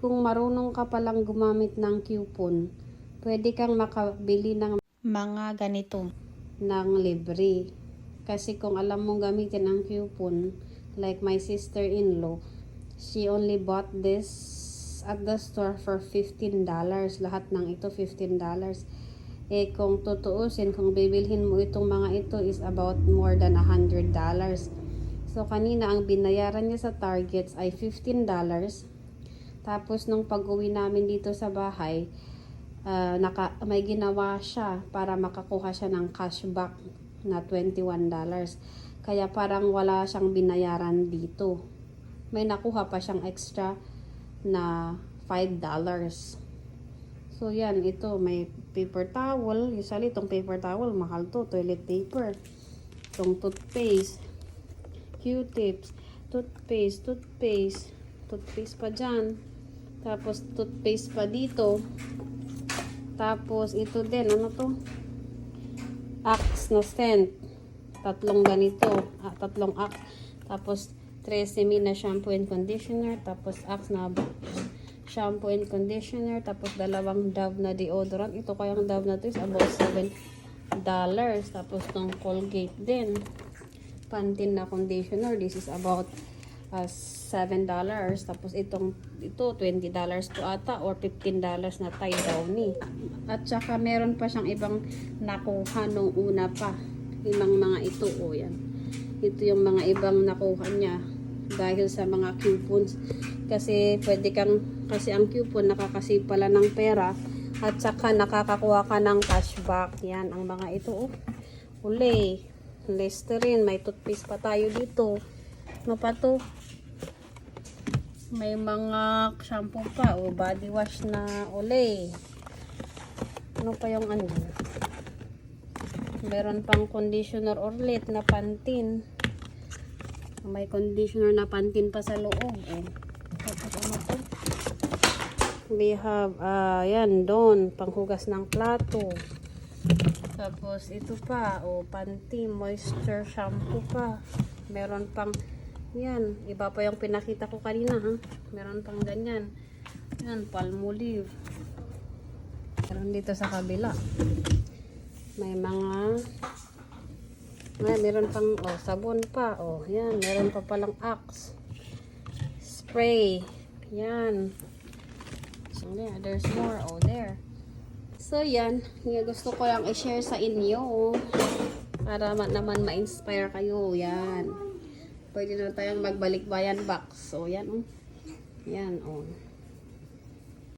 kung marunong ka palang gumamit ng coupon, pwede kang makabili ng mga ganito. ng libre. Kasi kung alam mong gamitin ang coupon, like my sister-in-law, she only bought this at the store for $15. Lahat ng ito $15. Eh kung tutuusin, kung bibilhin mo itong mga ito is about more than $100. So kanina ang binayaran niya sa Targets ay $15. Tapos nung pag-uwi namin dito sa bahay, ah, naka, may ginawa siya para makakuha siya ng cashback na $21. Kaya parang wala siyang binayaran dito. May nakuha pa siyang extra na $5. So yan, ito may paper towel. Usually itong paper towel, mahal to. Toilet paper. Itong toothpaste. Q-tips. Toothpaste, toothpaste. Toothpaste pa dyan. Tapos toothpaste pa dito. Tapos, ito din, ano to? Axe na scent. Tatlong ganito. Ah, tatlong axe. Tapos, Tresemme na shampoo and conditioner. Tapos, axe na shampoo and conditioner. Tapos, dalawang Dove na deodorant. Ito kayang Dove na to is about 7 dollars. Tapos, tong Colgate din. Pantene na conditioner. This is about uh, $7. Tapos itong ito $20 po ata or $15 na Thai Downy. At saka meron pa siyang ibang nakuha nung una pa. Ibang mga ito o yan. Ito yung mga ibang nakuha niya dahil sa mga coupons. Kasi pwede kang kasi ang coupon nakakasave pala ng pera at saka nakakakuha ka ng cashback. Yan ang mga ito oh. Uli. Listerine. May toothpaste pa tayo dito. Ano pa to? May mga shampoo pa o body wash na olay. Ano pa yung ano? Meron pang conditioner orlet na pantin. May conditioner na pantin pa sa loob. Eh. Tapos ano to? We have, ah, yan, doon, panghugas ng plato. Tapos ito pa, o panty moisture shampoo pa. Meron pang yan, iba pa yung pinakita ko kanina ha. Meron pang ganyan. Yan, palmolive. Meron dito sa kabila. May mga may meron pang oh, sabon pa. Oh, yan, meron pa palang axe. Spray. Yan. So, yeah, there's more. Oh, there. So, yan. Yung gusto ko lang i-share sa inyo. Para ma- naman ma-inspire kayo. Yan. Pwede na tayong magbalik bayan box. So, yan. Oh. Yan. Oh.